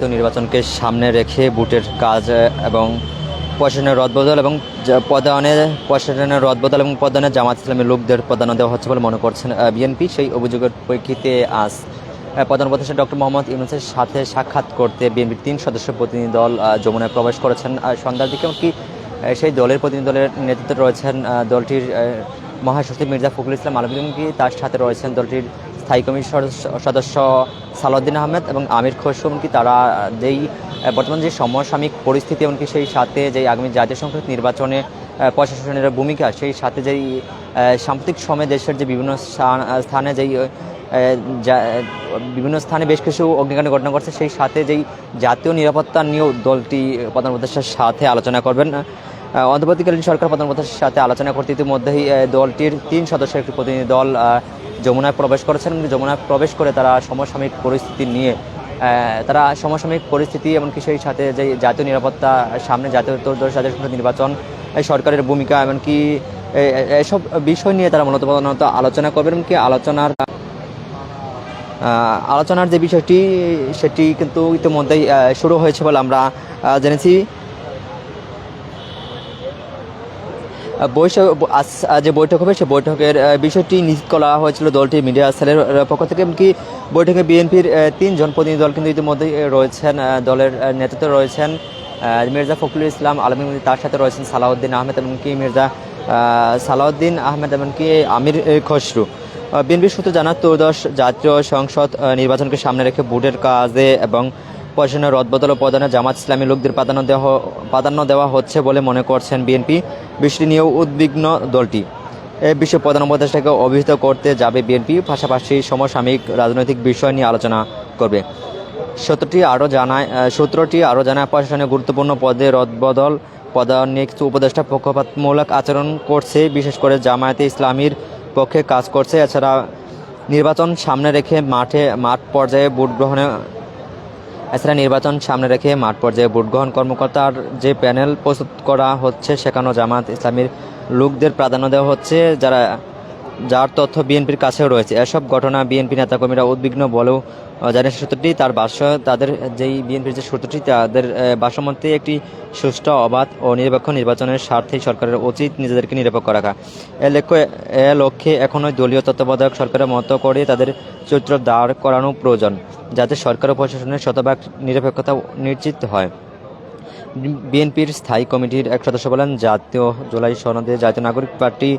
নির্বাচনকে সামনে রেখে বুটের কাজ এবং প্রশাসনের রদবদল এবং পদায়নে প্রশাসনের রদবদল এবং পদায়নে জামাত ইসলামী লোকদের প্রদান দেওয়া হচ্ছে বলে মনে করছেন বিএনপি। সেই অভিযোগের প্রেক্ষিতে আজ প্রধান উপদেষ্টা ডক্টর মোহাম্মদ ইউনুসের সাথে সাক্ষাৎ করতে বিএনপির তিন সদস্য প্রতিনিধি দল যমুনায় প্রবেশ করেছেন সন্ধ্যার দিকে। কি সেই দলের প্রতিনিধি দলের নেতৃত্বে রয়েছেন দলটির মহাসচিব মির্জা ফখরুল ইসলাম আলমগীর তার সাথে রয়েছেন দলটির স্থায়ী কমিটির সদস্য- সালাউদ্দিন আহমেদ এবং আমির খসরু, এমনকি তারা যেই বর্তমান যে সমসাময়িক পরিস্থিতি, এমনকি সেই সাথে যেই আগামী জাতীয় সংসদ নির্বাচনে প্রশাসনের ভূমিকা, সেই সাথে যেই সাম্প্রতিক সময়ে দেশের যে বিভিন্ন স্থান- যেই বিভিন্ন স্থানে বেশ কিছু অগ্নিকাণ্ড ঘটনা ঘটছে, সেই সাথে যেই জাতীয় নিরাপত্তা নিয়েও দলটি প্রধান উপদেষ্টার সাথে আলোচনা করবেন। অন্তর্বর্তীকালীন সরকার প্রধান সাথে আলোচনা করতে ইতিমধ্যেই দলটির তিন সদস্যের একটি প্রতিনিধি দল যমুনায় প্রবেশ করেছেন যমুনায় প্রবেশ করে তারা সমসাময়িক পরিস্থিতি নিয়ে তারা সমসাময়িক পরিস্থিতি এমনকি সেই সাথে যে জাতীয় নিরাপত্তা সামনে, জাতীয় জাতীয় সংসদ নির্বাচন সরকারের ভূমিকা এমনকি এসব বিষয় নিয়ে তারা মূলত প্রধানত আলোচনা করবেন এমনকি আলোচনার আলোচনার যে বিষয়টি, সেটি কিন্তু ইতিমধ্যেই শুরু হয়েছে বলে আমরা জেনেছি। বৈঠক যে বৈঠক হবে সেই বৈঠকের বিষয়টি নিশ্চিত করা হয়েছিল দলটির মিডিয়া সেলের পক্ষ থেকে, এমনকি বৈঠকে বিএনপির তিনজন প্রতিনিধি দল কিন্তু ইতিমধ্যেই রয়েছেন দলের নেতৃত্বে রয়েছেন মির্জা ফখরুল ইসলাম আলমী তার সাথে রয়েছেন সালাউদ্দিন আহমেদ এমনকি মির্জা সালাউদ্দিন আহমেদ এমনকি আমির খসরু। বিএনপি সূত্রে জানা ত্রয়োদশ জাতীয় সংসদ নির্বাচনকে সামনে রেখে বুটের কাজে এবং প্রশাসনের রদবদল ও প্রদানে জামাত ইসলামী লোকদের প্রাধান্য দেওয়া প্রাধান্য দেওয়া হচ্ছে বলে মনে করছেন বিএনপি। বিষয়টি নিয়েও উদ্বিগ্ন দলটি। এ বিষয়ে প্রধান উপদেষ্টাকে অভিহিত করতে যাবে বিএনপি, পাশাপাশি সমসাময়িক রাজনৈতিক বিষয় নিয়ে আলোচনা করবে। সূত্রটি আরও জানায় সূত্রটি আরও জানায় প্রশাসনের গুরুত্বপূর্ণ পদে রদবদল প্রদান নিয়ে কিছু উপদেষ্টা পক্ষপাতমূলক আচরণ করছে, বিশেষ করে জামায়াতে ইসলামীর পক্ষে কাজ করছে। এছাড়া নির্বাচন সামনে রেখে মাঠে মাঠ পর্যায়ে ভোট গ্রহণে এছাড়া নির্বাচন সামনে রেখে মাঠ পর্যায়ে ভোট গ্রহণ কর্মকর্তার যে প্যানেল প্রস্তুত করা হচ্ছে, সেখানেও জামাত ইসলামীর লোকদের প্রাধান্য দেওয়া হচ্ছে, যারা যার তথ্য বিএনপির কাছেও রয়েছে। এসব ঘটনা বিএনপি নেতাকর্মীরা উদ্বিগ্ন বলেও জানিয়ে সূত্রটি। তার ভাষ্য, তাদের যেই বিএনপির যে সূত্রটি, তাদের ভাষ্যমতে একটি সুষ্ঠু, অবাধ ও নিরপেক্ষ নির্বাচনের স্বার্থেই সরকারের উচিত নিজেদেরকে নিরপেক্ষ রাখা। এ লক্ষ্যে এ লক্ষ্যে এখনই দলীয় তত্ত্বাবধায়ক সরকারের মতো করে তাদের চরিত্র দাঁড় করানো প্রয়োজন, যাতে সরকার ও প্রশাসনের শতভাগ নিরপেক্ষতা নিশ্চিত হয়। বিএনপির স্থায়ী কমিটির এক সদস্য বলেন, জাতীয় জুলাই সনদে জাতীয় নাগরিক পার্টি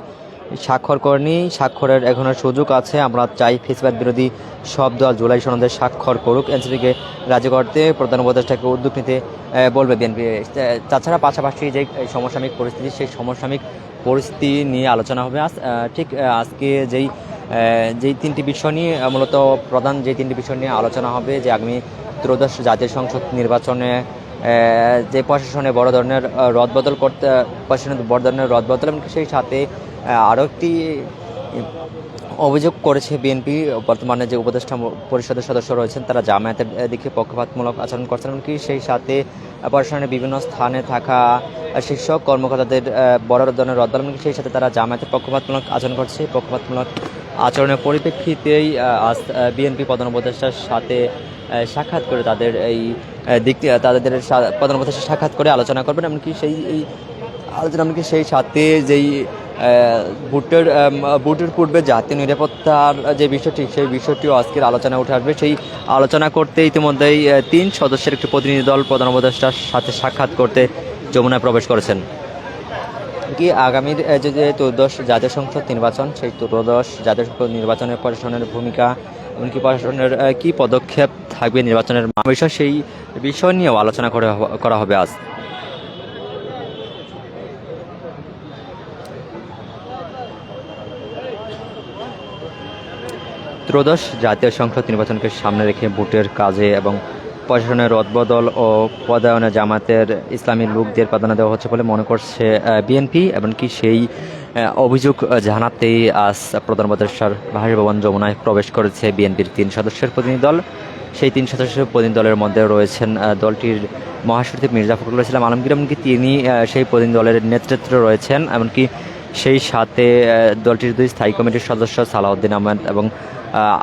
স্বাক্ষর করেনি। স্বাক্ষরের এখনও সুযোগ আছে। আমরা চাই ফেসবাদ বিরোধী সব দল জুলাই সনদে স্বাক্ষর করুক। এনসিপিকে রাজি করতে প্রধান উপদেষ্টাকে উদ্যোগ নিতে বলবে বিএনপি। তাছাড়া পাশাপাশি যে সমসাময়িক পরিস্থিতি, সেই সমসাময়িক পরিস্থিতি নিয়ে আলোচনা হবে আজ। ঠিক আজকে যেই যেই তিনটি বিষয় নিয়ে মূলত প্রধান যে তিনটি বিষয় নিয়ে আলোচনা হবে, যে আগামী ত্রয়োদশ জাতীয় সংসদ নির্বাচনে যে প্রশাসনে বড় ধরনের রদবদল করতে, প্রশাসনে বড় ধরনের রদবদল এবং সেই সাথে আরও একটি অভিযোগ করেছে বিএনপি, বর্তমানে যে উপদেষ্টা পরিষদের সদস্য রয়েছেন, তারা জামায়াতের দিকে পক্ষপাতমূলক আচরণ করছেন এমনকি সেই সাথে প্রশাসনের বিভিন্ন স্থানে থাকা শীর্ষ কর্মকর্তাদের বড় ধরনের রদবদল এমনকি সেই সাথে তারা জামায়াতের পক্ষপাতমূলক আচরণ করছে। পক্ষপাতমূলক আচরণের পরিপ্রেক্ষিতেই আজ বিএনপি প্রধান উপদেষ্টার সাথে সাক্ষাৎ করে তাদের এই দিকটি তাদের প্রধান উপদেষ্টা সাক্ষাৎ করে আলোচনা করবেন এমনকি সেই, এই আলোচনা এমনকি সেই সাথে যেই ভোটের ভোটের পূর্বে জাতীয় নিরাপত্তার যে বিষয়টি, সেই বিষয়টিও আজকের আলোচনা উঠে আসবে। সেই আলোচনা করতে ইতিমধ্যেই তিন সদস্যের একটি প্রতিনিধি দল প্রধান উপদেষ্টার সাথে সাক্ষাৎ করতে যমুনায় প্রবেশ করেছেন। কি আগামীর যে যে ত্রয়োদশ জাতীয় সংসদ নির্বাচন, সেই ত্রয়োদশ জাতীয় সংসদ নির্বাচনের প্রশাসনের ভূমিকা, এমনকি প্রশাসনের কী পদক্ষেপ থাকবে নির্বাচনের বিষয়, সেই বিষয় নিয়েও আলোচনা করা হবে আজ। ত্রয়োদশ জাতীয় সংসদ নির্বাচনকে সামনে রেখে ভোটের কাজে এবং প্রশাসনের রদবদল ও পদায়নে জামাতের ইসলামী লোকদের প্রাধান্য দেওয়া হচ্ছে বলে মনে করছে বিএনপি এমনকি সেই অভিযোগ জানাতেই আজ প্রধান উপদেষ্টার বাসভবন যমুনায় প্রবেশ করেছে বিএনপির তিন সদস্যের প্রতিনিধি দল। সেই তিন সদস্যের প্রতিনিধি দলের মধ্যে রয়েছেন দলটির মহাসচিব মির্জা ফখরুল ইসলাম আলমগীর, এমনকি তিনি সেই প্রতিনিধি দলের নেতৃত্বে রয়েছেন। এমনকি সেই সাথে দলটির দুই স্থায়ী কমিটির সদস্য সালাউদ্দিন আহমেদ এবং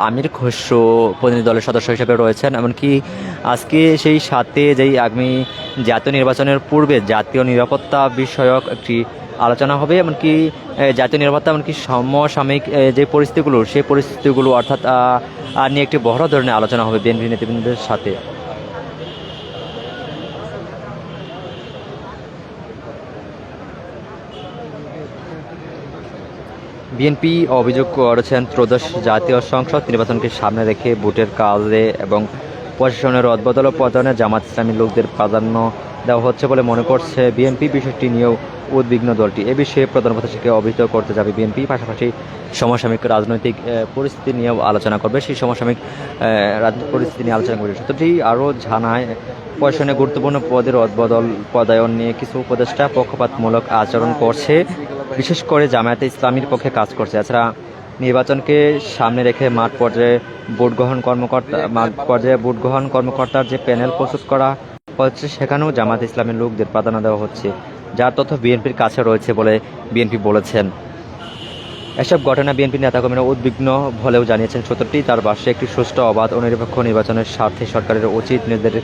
আমির খসরু প্রতিনিধি দলের সদস্য হিসেবে রয়েছেন। এমনকি আজকে সেই সাথে যেই আগামী জাতীয় নির্বাচনের পূর্বে জাতীয় নিরাপত্তা বিষয়ক একটি আলোচনা হবে, এমনকি জাতীয় নিরাপত্তা এমনকি সমসাময়িক যে পরিস্থিতিগুলো, সেই পরিস্থিতিগুলো অর্থাৎ নিয়ে একটি বড় ধরনের আলোচনা হবে বিএনপি নেতৃবৃন্দের সাথে। বিএনপি অভিযোগ করেছেন ত্রয়োদশ জাতীয় সংসদ নির্বাচনকে সামনে রেখে ভোটের কাজে এবং প্রশাসনের রদবদল ও পতনে জামাত ইসলামী লোকদের প্রাধান্য দেওয়া হচ্ছে বলে মনে করছে বিএনপি। বিষয়টি নিয়েও উদ্বিগ্ন দলটি। এ বিষয়ে প্রধান উপদেষ্টাকে অভিহিত করতে যাবে বিএনপি। পাশাপাশি সমসাময়িক রাজনৈতিক পরিস্থিতি নিয়েও আলোচনা করবে। সেই সমসাময়িক রাজনৈতিক পরিস্থিতি নিয়ে আলোচনা করবে। সূত্রটি আরও জানায়, প্রশাসনে গুরুত্বপূর্ণ পদের রদবদল পদায়ন নিয়ে কিছু উপদেষ্টা পক্ষপাতমূলক আচরণ করছে। বিশেষ করে জামায়াতে ইসলামীর পক্ষে কাজ করছে। এছাড়া নির্বাচনকে সামনে রেখে মাঠ পর্যায়ে ভোট গ্রহণ কর্মকর্তা মাঠ পর্যায়ে ভোট গ্রহণ কর্মকর্তার যে প্যানেল প্রস্তুত করা হচ্ছে, সেখানেও জামাত ইসলামের লোকদের প্রাধান্য দেওয়া হচ্ছে। যার তথ্য বিএনপির কাছে রয়েছে বলে বিএনপি বলেছেন। এসব ঘটনা বিএনপি নেতাকর্মীরা উদ্বিগ্ন হলেও জানিয়েছেন। সত্যটি তার পাশে একটি সুষ্ঠু, অবাধ ও নিরপেক্ষ নির্বাচনের স্বার্থে সরকারের উচিত নিজেদের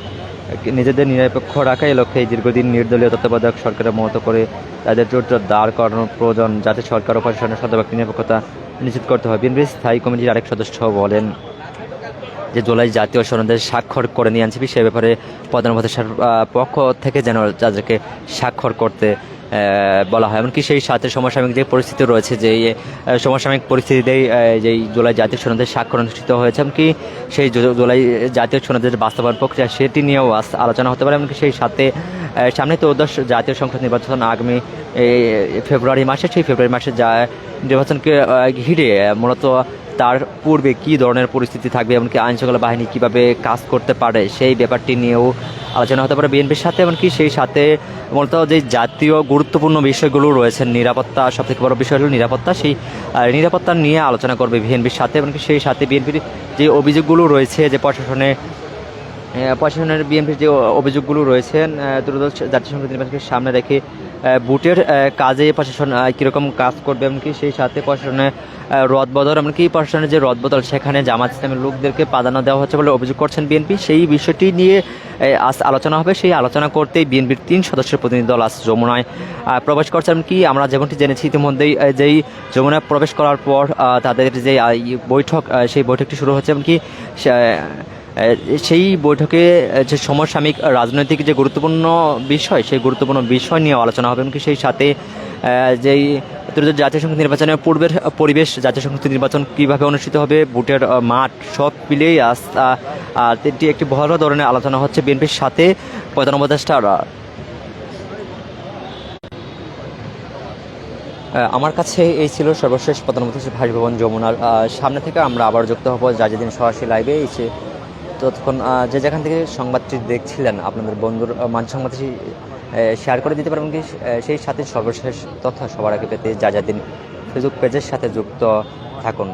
নিজেদের নিরপেক্ষ রাখা এই লক্ষ্যে দীর্ঘদিন নির্দলীয় তত্ত্বাবধায়ক সরকারের মতো করে তাদের চরিত্র দাঁড় করানোর প্রয়োজন যাতে সরকার ও প্রশাসনের শতভাগ নিরপেক্ষতা নিশ্চিত করতে হবে বিএনপির স্থায়ী কমিটির আরেক সদস্য বলেন যে জুলাই জাতীয় সনদে স্বাক্ষর করে নিয়ে আনছিবি সে ব্যাপারে প্রধান পক্ষ থেকে যেন তাদেরকে স্বাক্ষর করতে বলা হয়। এমনকি সেই সাথে সমসাময়িক যে পরিস্থিতি রয়েছে যে সমসাময়িক পরিস্থিতিতেই যেই জুলাই জাতীয় সনদে স্বাক্ষর অনুষ্ঠিত হয়েছে, এমনকি সেই জুলাই জাতীয় সনদের বাস্তবায়ন প্রক্রিয়া সেটি নিয়েও আলোচনা হতে পারে। এমনকি সেই সাথে সামনে তো দশ জাতীয় সংসদ নির্বাচন আগামী ফেব্রুয়ারি মাসে, সেই ফেব্রুয়ারি মাসে যা নির্বাচনকে ঘিরে, মূলত তার পূর্বে কি ধরনের পরিস্থিতি থাকবে, এমনকি আইন শৃঙ্খলা বাহিনী কীভাবে কাজ করতে পারে, সেই ব্যাপারটি নিয়েও আলোচনা হতে পারে বিএনপির সাথে, এমনকি সেই সাথে মূলত যে জাতীয় গুরুত্বপূর্ণ বিষয়গুলো রয়েছে, নিরাপত্তা সব থেকে বড় বিষয় হলো নিরাপত্তা, সেই নিরাপত্তা নিয়ে আলোচনা করবে বিএনপির সাথে, এমনকি সেই সাথে বিএনপির যে অভিযোগগুলো রয়েছে যে প্রশাসনে প্রশাসনের বিএনপির যে অভিযোগগুলো রয়েছেন জাতীয় সংসদ নির্বাচনকে সামনে রেখে বুটের কাজে প্রশাসন কীরকম কাজ করবে এমনকি সেই সাথে প্রশাসনের রদবদল, এমনকি প্রশাসনের যে রদবদল, সেখানে জামাত ইসলামের লোকদেরকে প্রাধান্য দেওয়া হচ্ছে বলে অভিযোগ করছেন বিএনপি। সেই বিষয়টি নিয়ে আজ আলোচনা হবে। সেই আলোচনা করতেই বিএনপির তিন সদস্যের প্রতিনিধি দল আজ যমুনায় প্রবেশ করছে। এমনকি আমরা যেমনটি জেনেছি ইতিমধ্যেই যেই যমুনায় প্রবেশ করার পর তাদের যে বৈঠক সেই বৈঠকটি শুরু হচ্ছে। এমনকি সেই বৈঠকে যে সমসাময়িক রাজনৈতিক যে গুরুত্বপূর্ণ বিষয় সেই গুরুত্বপূর্ণ বিষয় নিয়ে আলোচনা হবে। এমনকি সেই সাথে যেই জাতীয় সংসদ নির্বাচনের পূর্বের পরিবেশ জাতীয় সংসদ নির্বাচন কীভাবে অনুষ্ঠিত হবে ভোটের মাঠ সব মিলিয়েই আহ, এটি একটি বড় ধরনের আলোচনা হচ্ছে বিএনপির সাথে প্রধান উপদেষ্টার। আমার কাছে এই ছিল সর্বশেষ প্রধান উপদেষ্টা ভাসভবন যমুনার সামনে থেকে আমরা আবার যুক্ত হব যা যেদিন সরাসরি লাইভে এসে ততক্ষণ যে যেখান থেকে সংবাদটি দেখছিলেন, আপনাদের বন্ধুর মান সংবাদটি শেয়ার করে দিতে পারবেন কি? সেই সাথে সর্বশেষ তথ্য সবার আগে পেতে যা যা দিন ফেসবুক পেজের সাথে যুক্ত থাকুন।